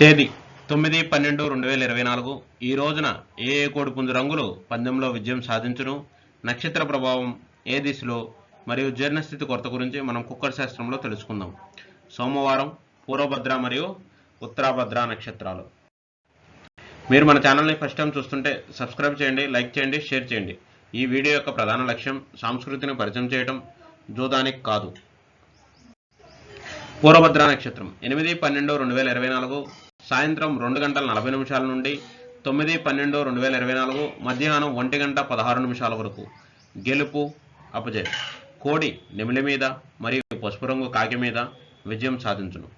తేదీ తొమ్మిది పన్నెండు రెండు వేల ఇరవై నాలుగు. ఈ రోజున ఏ ఏ కోడిపుంజు రంగులు పందెంలో విజయం సాధించును? నక్షత్ర ప్రభావం ఏ దిశలో? మరియు జీర్ణస్థితి కొరత గురించి మనం కుక్కర్ శాస్త్రంలో తెలుసుకుందాం. సోమవారం పూర్వభద్ర మరియు ఉత్తరాభద్ర నక్షత్రాలు. మీరు మన ఛానల్ని ఫస్ట్ టైం చూస్తుంటే సబ్స్క్రైబ్ చేయండి లైక్ చేయండి షేర్ చేయండి. ఈ వీడియో యొక్క ప్రధాన లక్ష్యం సంస్కృతిని పరిచయం చేయడం జూదానికి కాదు. పూర్వభద్ర నక్షత్రం ఎనిమిది పన్నెండు రెండు వేల ఇరవై నాలుగు. సాయంత్రం రెండు గంటల నలభై నిమిషాల నుండి తొమ్మిది పన్నెండు రెండు వేల ఇరవై నాలుగు మధ్యాహ్నం ఒంటి గంట పదహారు నిమిషాల వరకు. గెలుపు అపజయం. కోడి నెమిలి మీద మరియు పసుపు రంగు కాకి మీద విజయం సాధించును.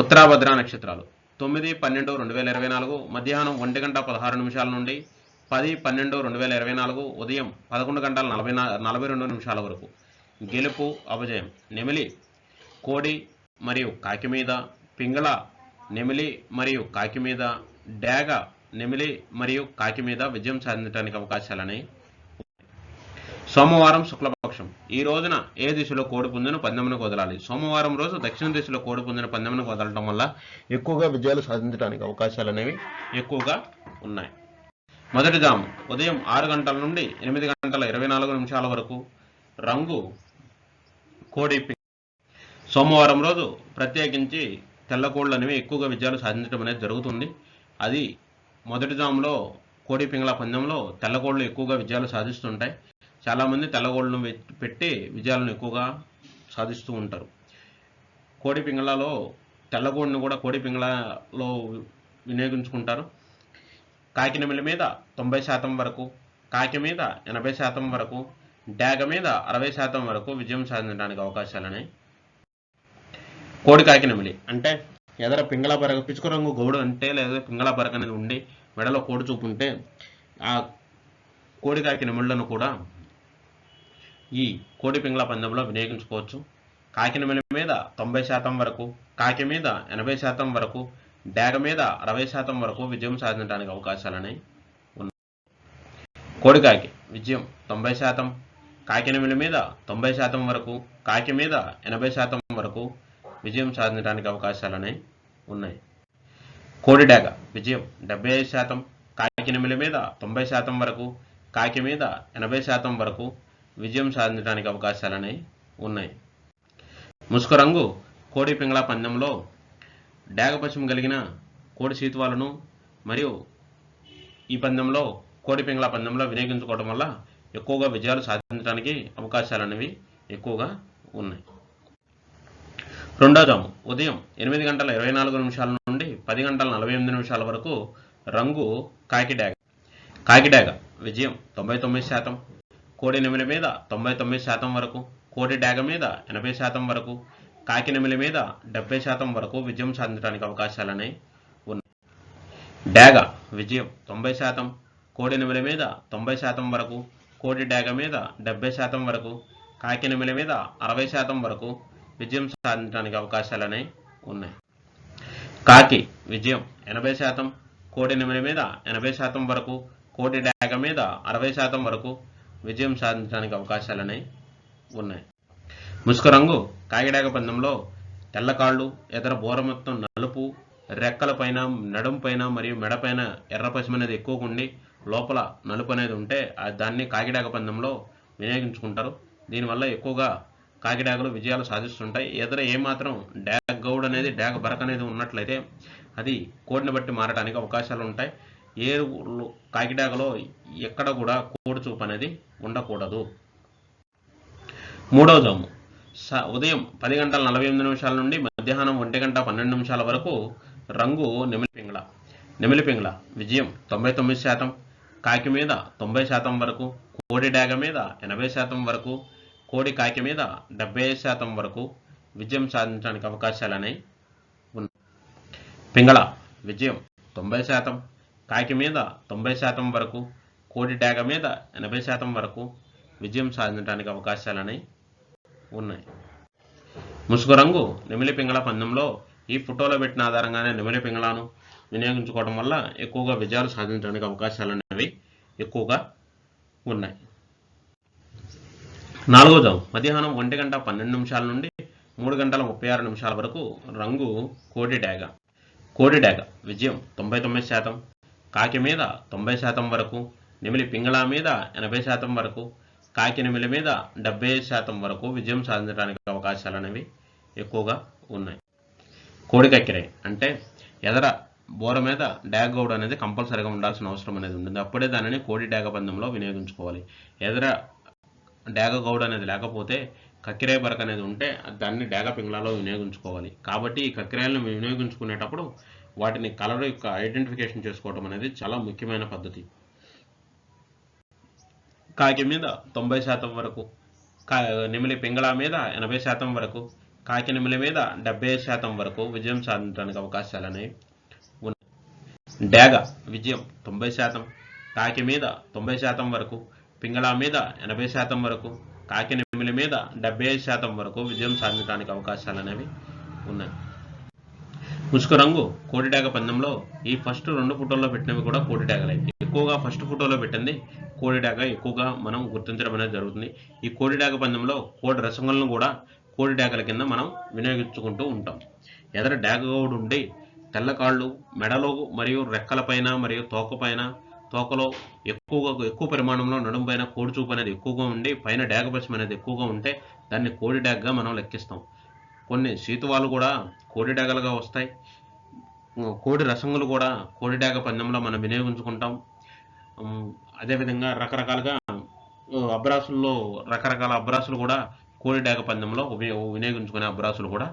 ఉత్తరాభద్ర నక్షత్రాలు. తొమ్మిది పన్నెండు రెండు వేల ఇరవై నాలుగు మధ్యాహ్నం ఒంటి గంట పదహారు నిమిషాల నుండి పది పన్నెండు రెండు వేల ఇరవై నాలుగు ఉదయం పదకొండు గంటల నలభై నలభై రెండు నిమిషాల వరకు. గెలుపు అపజయం. నెమిలి కోడి మరియు కాకి మీద పింగళ నెమిలి మరియు కాకి మీద డాగ నెమిలి మరియు కాకి మీద విజయం సాధించడానికి అవకాశాలని సోమవారం శుక్లపక్షం. ఈ రోజున ఏ దిశలో కోడి పందెమును పందెమునకు వదలాలి సోమవారం రోజు దక్షిణ దిశలో కోడి పందెమును పందెమునకు వల్ల ఎక్కువగా విజయాలు సాధించడానికి అవకాశాలు అనేవి ఎక్కువగా ఉన్నాయి. మొదటి జాము. ఉదయం ఆరు గంటల నుండి ఎనిమిది గంటల ఇరవై నాలుగు నిమిషాల వరకు రంగు కోడి పి- సోమవారం రోజు ప్రత్యేకించి తెల్ల కోళ్ళు అనేవి ఎక్కువగా విజయాలు సాధించడం అనేది జరుగుతుంది. అది మొదటి జాములో కోడి పింగళ పందెంలో తెల్ల కోళ్ళు ఎక్కువగా విజయాలు సాధిస్తుంటాయి. చాలామంది తెల్లగోళ్ళను పెట్టి విజయాలను ఎక్కువగా సాధిస్తూ ఉంటారు. కోడి పింగళలో తెల్లగోడిని కూడా కోడి పింగళలో వినియోగించుకుంటారు. కాకినమిల మీద తొంభై శాతం వరకు కాకి మీద ఎనభై శాతం వరకు డాగ మీద అరవై శాతం వరకు విజయం సాధించడానికి అవకాశాలని కోడి కాకినమిలి అంటే ఎదర పింగళ పరగ పిచుకు రంగు గౌడు అంటే లేదా పింగళ పరగ అనేది ఉండి మెడలో కోడి చూపు ఉంటే ఆ కోడి కాకిన కూడా ఈ కోడి పింగళ పందెంలో వినియోగించుకోవచ్చు. కాకినమిలి మీద తొంభై శాతం వరకు కాకి మీద ఎనభై శాతం వరకు డాగ మీద అరవై శాతం వరకు విజయం సాధించడానికి అవకాశాలని ఉన్నాయి. కోడికాకి విజయం తొంభై శాతం కాకినమిలి మీద తొంభై శాతం వరకు కాకి మీద ఎనభై శాతం వరకు విజయం సాధించడానికి అవకాశాలని ఉన్నాయి. కోడిడాగ విజయం డెబ్బై ఐదు శాతం కాకినమిలి మీద తొంభై శాతం వరకు కాకి మీద ఎనభై శాతం వరకు విజయం సాధించడానికి అవకాశాలని ఉన్నాయి. ముసుగు రంగు కోడి పింగళ పందెంలో డాగపశ్యం కలిగిన కోడి సీతువాలను మరియు ఈ పందెంలో కోడి పింగళ పందెంలో వినియోగించుకోవడం వల్ల ఎక్కువగా విజయాలు సాధించడానికి అవకాశాలు అనేవి ఎక్కువగా ఉన్నాయి. రెండో జాము. ఉదయం ఎనిమిది గంటల ఇరవై నాలుగు నిమిషాల నుండి పది గంటల నలభై ఎనిమిది నిమిషాల వరకు రంగు కాకి డాగ కాకి డాగ విజయం తొంభై తొమ్మిది శాతం. కోడి నెమిలి మీద తొంభై తొమ్మిది శాతం వరకు. కోడి డాగ మీద ఎనభై శాతం వరకు. కాకి నెమిలి మీద డెబ్బై శాతం వరకు విజయం సాధించడానికి అవకాశాలనే ఉన్నాయి. డాగ విజయం తొంభై శాతం. కోడి నెమిలి మీద తొంభై శాతం వరకు. కోడి డాగ మీద డెబ్బై శాతం వరకు. కాకి నెమిలి మీద అరవై శాతం వరకు. విజయం సాధించడానికి అవకాశాలని ఉన్నాయి. కాకి విజయం ఎనభై శాతం కోడి నిమిడి మీద ఎనభై శాతం వరకు కోటి డాగ మీద అరవై శాతం వరకు విజయం సాధించడానికి అవకాశాలని ఉన్నాయి. ముసుకు రంగు కాకిడాగ పందెంలో తెల్లకాళ్ళు ఇతర బోర మొత్తం నలుపు రెక్కల పైన నడుం పైన మరియు మెడపైన ఎర్ర పసిమ అనేది ఎక్కువగా ఉండి లోపల నలుపు అనేది ఉంటే ఆ దాన్ని కాకిడాగ పందెంలో వినియోగించుకుంటారు. దీనివల్ల ఎక్కువగా కాకిడాగలు విజయాలు సాధిస్తుంటాయి. ఎదర ఏమాత్రం డాగ్ గౌడ్ అనేది డాగ్ బరక అనేది ఉన్నట్లయితే అది కోడిని బట్టి మారడానికి అవకాశాలు ఉంటాయి. ఏ కాకిడాగలో ఎక్కడ కూడా కోడి చూపు అనేది ఉండకూడదు. మూడవ జాము స- ఉదయం పది గంటల నలభై ఎనిమిది నిమిషాల నుండి మధ్యాహ్నం ఒంటి గంట పన్నెండు నిమిషాల వరకు రంగు నెమిలి పింగళ నెమిలి పింగళ విజయం తొంభై తొమ్మిది శాతం కాకి మీద తొంభై శాతం వరకు కోడి డాగ మీద ఎనభై శాతం వరకు కోడి కాకి మీద డెబ్బై శాతం వరకు విజయం సాధించడానికి అవకాశాలని ఉన్నాయి. పింగళ విజయం తొంభై శాతం కాకి మీద తొంభై శాతం వరకు కోడి డాగ మీద ఎనభై శాతం వరకు విజయం సాధించడానికి అవకాశాలని ఉన్నాయి. ముసుగు రంగు నెమిలి పింగళ పందెంలో ఈ ఫోటోలో పెట్టిన ఆధారంగానే నెమిలి పింగళను వినియోగించుకోవడం వల్ల ఎక్కువగా విజయాలు సాధించడానికి అవకాశాలు అనేవి ఎక్కువగా ఉన్నాయి. నాలుగో జాము. మధ్యాహ్నం ఒంటి గంట పన్నెండు నిమిషాల నుండి మూడు గంటల ముప్పై ఆరు నిమిషాల వరకు రంగు కోడి డాగ కోడి డాగ విజయం తొంభై తొమ్మిది శాతం. కాకి మీద తొంభై శాతం వరకు. నిమిలి పింగళ మీద ఎనభై శాతం వరకు. కాకి నిమిలి మీద డెబ్బై శాతం వరకు విజయం సాధించడానికి అవకాశాలు అనేవి ఎక్కువగా ఉన్నాయి. కోడి కక్కిరే అంటే ఎదర బోర మీద డ్యాగ్ గౌడ్ అనేది కంపల్సరీగా ఉండాల్సిన అవసరం అనేది ఉంటుంది. అప్పుడే దానిని కోడి డాగ పందెంలో వినియోగించుకోవాలి. ఎదర డాగ గౌడ్ అనేది లేకపోతే కక్కిరాయ బరక అనేది ఉంటే దాన్ని డేగ పింగ్లాలో వినియోగించుకోవాలి. కాబట్టి ఈ కక్కిరాయలను వినియోగించుకునేటప్పుడు వాటిని కలర్ యొక్క ఐడెంటిఫికేషన్ చేసుకోవడం అనేది చాలా ముఖ్యమైన పద్ధతి. కాకి మీద తొంభై శాతం వరకు కా నిమిలి పింగళ మీద ఎనభై శాతం వరకు కాకి నిమిలి మీద డెబ్బై శాతం వరకు విజయం సాధించడానికి అవకాశాలు అనేవి ఉన్నాయి. డాగ విజయం తొంభై శాతం కాకి మీద తొంభై శాతం వరకు పింగళ మీద ఎనభై శాతం వరకు కాకినెమిలి మీద డెబ్బై ఐదు శాతం వరకు విజయం సాధించడానికి అవకాశాలు అనేవి ఉన్నాయి. ముసుకు రంగు కోడిడాగ పందెంలో ఈ ఫస్ట్ రెండు ఫోటోల్లో పెట్టినవి కూడా కోడిడాగలే ఎక్కువగా ఫస్ట్ ఫోటోలో పెట్టింది కోడిడాగ ఎక్కువగా మనం గుర్తించడం అనేది జరుగుతుంది. ఈ కోడిడాగ పందెంలో కోడి రసంగులను కూడా కోడిడాగల కింద మనం వినియోగించుకుంటూ ఉంటాం. ఎదర డాగ గౌడు ఉండి తెల్లకాళ్ళు మెడలో మరియు రెక్కలపైన మరియు తోకపైన తోకలో ఎక్కువగా ఎక్కువ పరిమాణంలో నడుము పైన కోడి చూపు అనేది ఎక్కువగా ఉండి పైన డాగపశం అనేది ఎక్కువగా ఉంటే దాన్ని కోడి డాగ్గా మనం లెక్కిస్తాం. కొన్ని సీతువాలు కూడా కోడి డాగలుగా వస్తాయి. కోడి రసంగులు కూడా కోడి డాగ పందెంలో మనం వినియోగించుకుంటాం. అదేవిధంగా రకరకాలుగా అబ్రాసుల్లో రకరకాల అబ్రాసులు కూడా కోడి డాగ పందెంలో వినియోగించుకునే అబ్రాసులు కూడా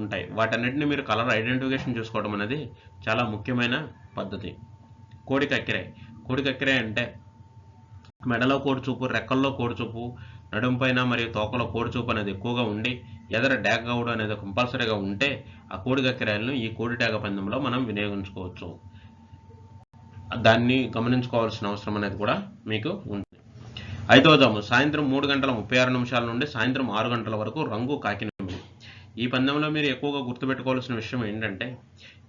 ఉంటాయి. వాటన్నిటిని మీరు కలర్ ఐడెంటిఫికేషన్ చేసుకోవడం అనేది చాలా ముఖ్యమైన పద్ధతి. కోడి కక్కిరాయి. కోడి అంటే మెడలో కోడిచూపు రెక్కల్లో కోడిచూపు నడుము పైన మరియు తోకలో కోడిచూపు అనేది ఎక్కువగా ఉండి ఎదర డాగ గౌడు అనేది కంపల్సరీగా ఉంటే ఆ కోడికక్కిరాయలను ఈ కోడి డాగ పందెంలో మనం వినియోగించుకోవచ్చు. దాన్ని గమనించుకోవాల్సిన అవసరం అనేది కూడా మీకు ఉంటుంది ఐదవ జాము సాయంత్రం మూడు గంటల ముప్పై ఆరు నిమిషాల నుండి సాయంత్రం ఆరు గంటల వరకు రంగు కాకినెమ్మిడి ఈ పందెంలో మీరు ఎక్కువగా గుర్తుపెట్టుకోవాల్సిన విషయం ఏంటంటే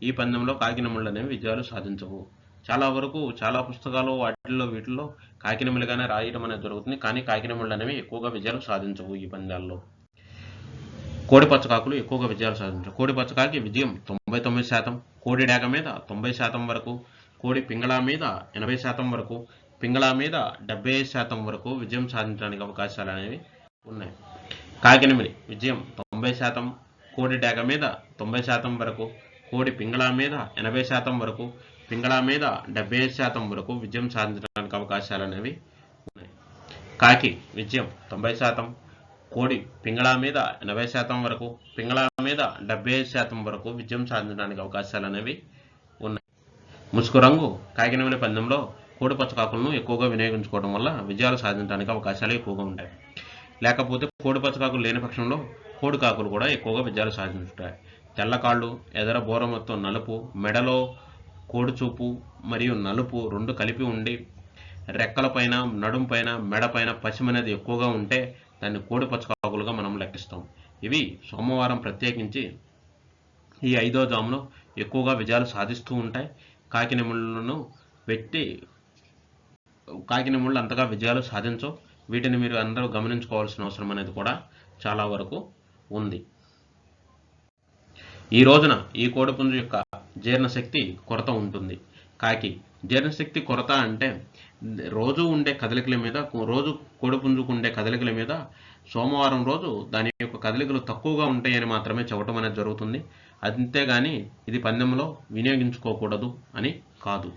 ఈ పందెంలో కాకినెమ్మిళ్ళు అనేవి విజయాలు సాధించవు. చాలా వరకు చాలా పుస్తకాలు వాటిల్లో వీటిల్లో కాకినమిలుగానే రాయడం అనేది జరుగుతుంది. కానీ కాకినమిళ్ళు అనేవి ఎక్కువగా విజయాలు సాధించవు ఈ పందాల్లో. కోడి పచ్చకాకులు ఎక్కువగా విజయాలు సాధించవు. కోడి పచ్చకాకి విజయం తొంభై తొమ్మిది శాతం. కోడి డేగ మీద తొంభై శాతం వరకు కోడి పింగళా మీద ఎనభై శాతం వరకు పింగళా మీద డెబ్బై ఐదు శాతం వరకు విజయం సాధించడానికి అవకాశాలు అనేవి ఉన్నాయి. కాకినమిలి విజయం తొంభై శాతం. కోడి డేగ మీద తొంభై శాతం వరకు కోడి పింగళా మీద ఎనభై శాతం వరకు పింగళ మీద డెబ్బై ఐదు శాతం వరకు విజయం సాధించడానికి అవకాశాలు అనేవి ఉన్నాయి. కాకి విజయం తొంభై శాతం కోడి పింగళ మీద ఎనభై శాతం వరకు పింగళ మీద డెబ్బై ఐదు శాతం వరకు విజయం సాధించడానికి అవకాశాలు అనేవి ఉన్నాయి. ముసుగు రంగు కాకినమిలి పందెంలో కోడి పచ్చకాకులను ఎక్కువగా వినియోగించుకోవడం వల్ల విజయాలు సాధించడానికి అవకాశాలు ఎక్కువగా ఉంటాయి. లేకపోతే కోడి పచ్చకాకులు లేని పక్షంలో కోడి కాకులు కూడా ఎక్కువగా విజయాలు సాధించుంటాయి తెల్లకాళ్ళు ఎదర బోర మొత్తం నలుపు మెడలో కోడుచూపు మరియు నలుపు రెండు కలిపి ఉండి రెక్కలపైన నడుం పైన మెడపైన పశ్చిమ అనేది ఎక్కువగా ఉంటే దాన్ని కోడి పచ్చకాకులుగా మనం లెక్కిస్తాం. ఇవి సోమవారం ప్రత్యేకించి ఈ ఐదో జాములో ఎక్కువగా విజయాలు సాధిస్తూ ఉంటాయి. కాకినెముళ్ళను పెట్టి కాకినెముళ్ళు అంతగా విజయాలు సాధించవు. వీటిని మీరు అందరూ గమనించుకోవాల్సిన అవసరం అనేది కూడా చాలా వరకు ఉంది. ఈ రోజున ఈ కోడిపుంజు యొక్క జీర్ణశక్తి కొరత ఉంటుంది. కాకి జీర్ణశక్తి కొరత అంటే రోజు ఉండే కదలికల మీద రోజు కొడుపుంజుకుండే కదలికల మీద సోమవారం రోజు దాని యొక్క కదలికలు తక్కువగా ఉంటాయని మాత్రమే చెప్పడం అనేది జరుగుతుంది. అంతేగాని ఇది పందెంలో వినియోగించుకోకూడదు అని కాదు.